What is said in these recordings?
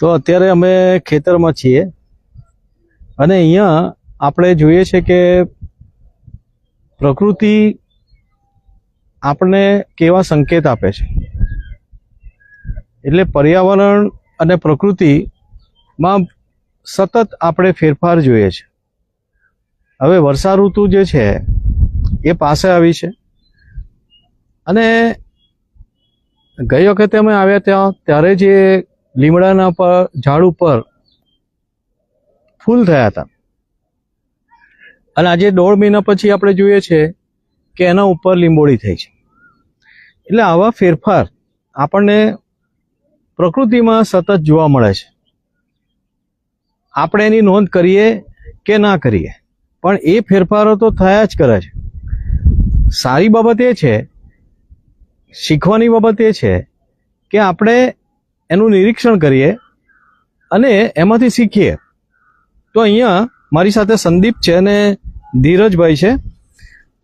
તો અત્યારે અમે ખેતરમાં છીએ. અને અહીંયા આપણે જોઈએ છે કે પ્રકૃતિ આપણને કેવા સંકેત આપે છે. એટલે પર્યાવરણ અને પ્રકૃતિમાં સતત આપણે ફેરફાર જોઈએ છે. હવે વર્ષા ઋતુ જે છે એ પાસે આવી છે. અને ગઈ વખતે અમે આવ્યા ત્યાં, ત્યારે જે લીમડાના પર ઝાડ ઉપર ફૂલ થયા હતા. અને આજે દોઢ મહિના પછી આપણે જોઈએ છે કે એના ઉપર લીંબોળી થઈ છે. એટલે આવા ફેરફાર આપણને પ્રકૃતિમાં સતત જોવા મળે છે. આપણે એની નોંધ કરીએ કે ના કરીએ. પણ એ ફેરફારો તો થયા જ કરે છે. સારી બાબત એ છે, શીખવાની બાબત એ છે કે આપણે એનું નિરીક્ષણ કરીએ અને એમાંથી શીખીએ. તો અહીંયા મારી સાથે સંદીપ છે અને ધીરજભાઈ છે.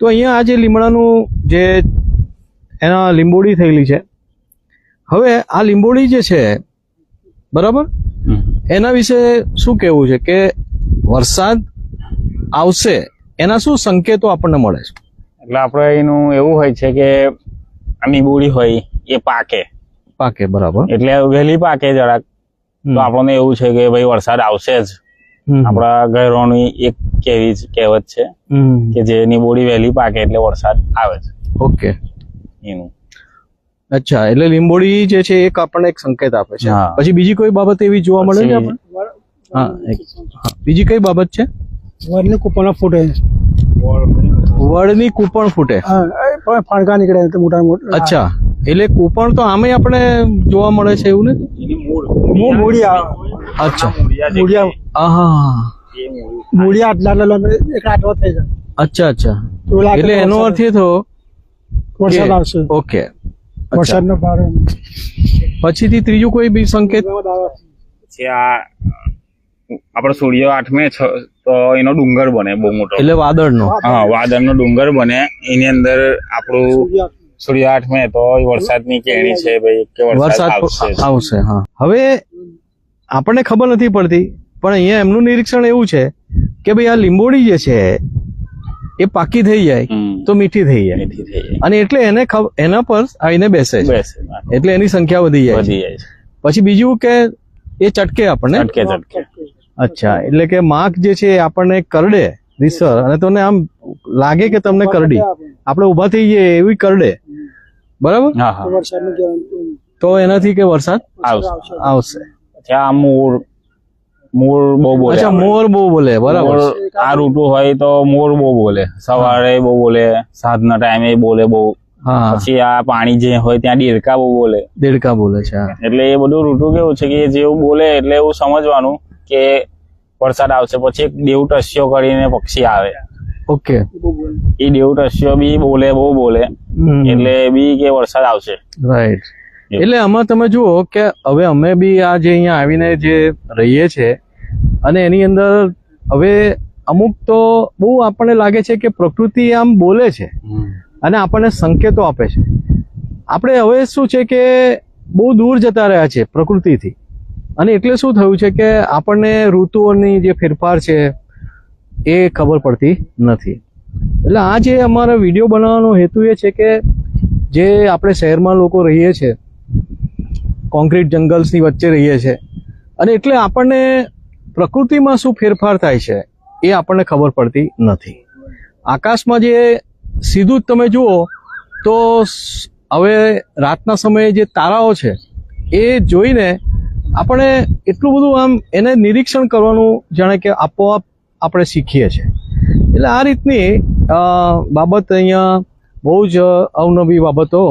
તો અહીંયા આ જે લીમડાનું જે એના લીંબોડી થયેલી છે. હવે આ લીંબોડી જે છે બરાબર? એના વિશે શું કહેવું છે કે વરસાદ આવશે એના શું સંકેતો આપણને મળે છે? એટલે આપણે એનું એવું હોય છે કે આ લીંબોડી હોય એ પાકે. પાકે બરાબર. એટલે વહેલી પાકે જરાક. તો આપણને એવું છે કે ભાઈ વરસાદ આવશે જ. આપણા ઘરોની એક કેવી કહેવત છે. કે જેની બોડી વહેલી પાકે એટલે વરસાદ આવે છે ઓકે. એનું. અચ્છા એટલે લીંબોડી જે છે એક આપણને એક સંકેત આપે છે. પછી બીજી કોઈ બાબત એવી જોવા મળે છે હા બીજી કઈ બાબત છે? વરની કૂપણ ફૂટે વડની કૂપણ ફૂટે. હા, એ પણ ફાણકા નીકળે તો મોટા મોટા. અચ્છા. એટલે કૂપણ તો આમે આપણે જોવા મળે છે એવું ને મૂળી અચ્છા. મૂળિયા આહા. મૂળિયા. આટલા આટલા એક આટલો થઈ જાય. અચ્છા અચ્છા. એટલે એનો અર્થ એ થયો વરસાદ આવશે. ઓકે. વરસાદનો પછીથી ત્રીજું કોઈ બી સંકેત? આપડે આ આપણો સૂર્ય આઠમે છ- તો એનો ડુંગર બને બહુ મોટો. એટલે વાદળનો. હા વાદળનો ડુંગર બને. એની અંદર આપણું સૂર્ય આઠમે તો વરસાદની કેણી છે ભાઈ કે વરસાદ આવશે હા. હવે આપણને ખબર નથી પડતી પણ અહીંયા એમનું નિરીક્ષણ એવું છે કે ભાઈ આ લીંબોડી જે છે એ પાકી થઈ જાય તો મીઠી થઈ જાય. અને એટલે એને એના પર આવીને બેસે છે. એટલે એની સંખ્યા વધી જાય પછી બીજું કે એ ચટકે આપણને? ચટકે ચટકે. અચ્છા એટલે કે માખ જે છે એ આપણને કરડે રીસર. અને તમને આમ લાગે કે તમને કરડી. આપણે ઊભા થઈ જઈએ એવી કરડે. બરાબર? હા હા. તો એનાથી કે વરસાદ? આવશે. આ મોર મોર બહુ બોલે અચ્છા મોર બહુ બોલે બરાબર. આ ઋતુ હોય તો મોર બહુ બોલે. સવારે બહુ બોલે સાંજના ટાઈમે બોલે બહુ. પછી આ પાણી જે હોય ત્યાં દેડકા બહુ બોલે. દેડકા બોલે છે હા. એટલે એ બધું ઋતુ કેવું છે કે જેવું બોલે એટલે એવું સમજવાનું કે વરસાદ આવશે પછી એક દેવ ટસ્યો કરીને પક્ષી આવે. ઓકે. એ દેવટસ્યો બી બોલે બહુ બોલે. એટલે બી કે વરસાદ આવશે. રાઈટ એટલે આમાં તમે જુઓ કે હવે અમે બી આ જે અહીંયા આવીને જે રહીએ છે અને એની અંદર હવે અમુક તો બહુ આપણને લાગે છે કે પ્રકૃતિ આમ બોલે છે. અને આપણને સંકેતો આપે છે. આપણે હવે શું છે કે બહુ દૂર જતા રહ્યા છે પ્રકૃતિથી. અને એટલે શું થયું છે કે આપણને ઋતુઓની જે ફેરફાર છે એ ખબર પડતી નથી. એટલે આ જે અમારો વીડિયો બનાવવાનો હેતુ એ છે કે જે આપણે શહેરમાં લોકો રહીએ છીએ કોન્ક્રીટ જંગલ્સની વચ્ચે રહીએ છીએ અને એટલે આપણને પ્રકૃતિમાં શું ફેરફાર થાય છે એ આપણને ખબર પડતી નથી. આકાશમાં જે સીધું જ તમે જુઓ, તો હવે રાતના સમયે જે તારાઓ છે, એ જોઈને આપણે એટલું બધું આમ એને નિરીક્ષણ કરવાનું જાણે કે આપોઆપ આપણે શીખીએ છીએ. એટલે આ રીતની બાબત અહીંયા બહુ જ અવનવી બાબતો.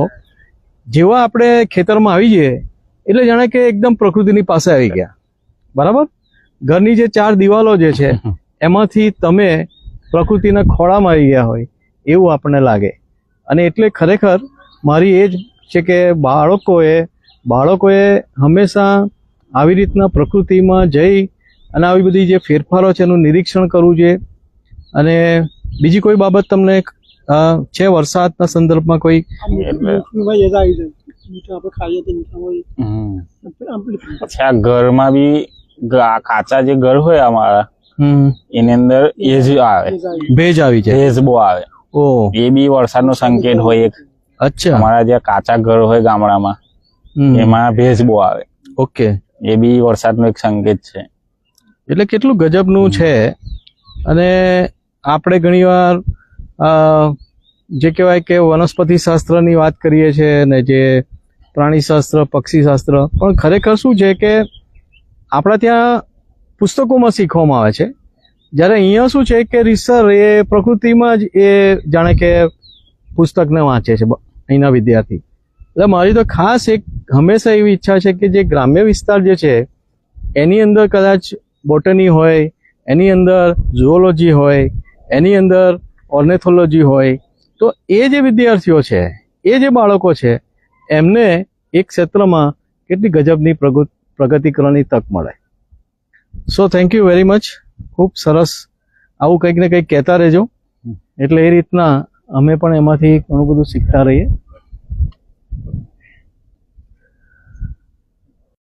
જેવા આપણે ખેતરમાં આવી જઈએ એટલે જાણે કે એકદમ પ્રકૃતિની પાસે આવી ગયા. બરાબર? ઘરની જે ચાર દિવાલો જે છે એમાંથી તમે પ્રકૃતિના ખોળામાં આવી ગયા હોય એવું આપણને લાગે. અને એટલે ખરેખર મારી એ જ છે કે બાળકોએ બાળકોએ હંમેશા આવી રીતના પ્રકૃતિમાં જઈ અને આવી બધી જે ફેરફારો છે એનું નિરીક્ષણ કરવું જોઈએ. અને બીજી કોઈ બાબત તમને છે વરસાદના સંદર્ભમાં કોઈ? આ ઘરમાં બી કાચા જે ઘર હોય અમારા એની અંદર એજ આવે. ભેજ આવી. જાય. ભેજ બહુ આવે. ઓ. એ બી વરસાદનો સંકેત હોય એક. અચ્છા. અમારા જે કાચા ઘર હોય ગામડામાં એમાં ભેજ બહુ આવે. ઓકે. એ બી વરસાદનો એક સંકેત છે. એટલે કેટલું ગજબનું છે. અને આપણે ઘણીવાર જે કહેવાય કે વનસ્પતિ શાસ્ત્રની વાત કરીએ છીએ ને જે પ્રાણીશાસ્ત્ર પક્ષીશાસ્ત્ર પક્ષી શાસ્ત્ર, પણ ખરેખર શું છે કે આપણા ત્યાં પુસ્તકોમાં શીખવામાં આવે છે. જ્યારે અહીંયા શું છે કે રિસર એ પ્રકૃતિમાં જ એ જાણે કે પુસ્તકને વાંચે છે અહીંના વિદ્યાર્થી. એટલે મારી તો ખાસ એક, હંમેશા એવી ઈચ્છા છે કે જે ગ્રામ્ય વિસ્તાર જે છે, એની અંદર કદાચ બોટની હોય એની અંદર ઝુઓલોજી હોય એની અંદર ઓર્નેથોલોજી હોય તો એ જે વિદ્યાર્થીઓ છે એ જે બાળકો છે એમને એક ક્ષેત્રમાં કેટલી ગજબની પ્રગુ- પ્રગતિ કરવાની તક મળે. So thank you very much ખૂબ સરસ. આવું કંઈક ને કંઈક કહેતા રહેજો. એટલે એ રીતના અમે પણ એમાંથી ઘણું બધું શીખતા રહીએ.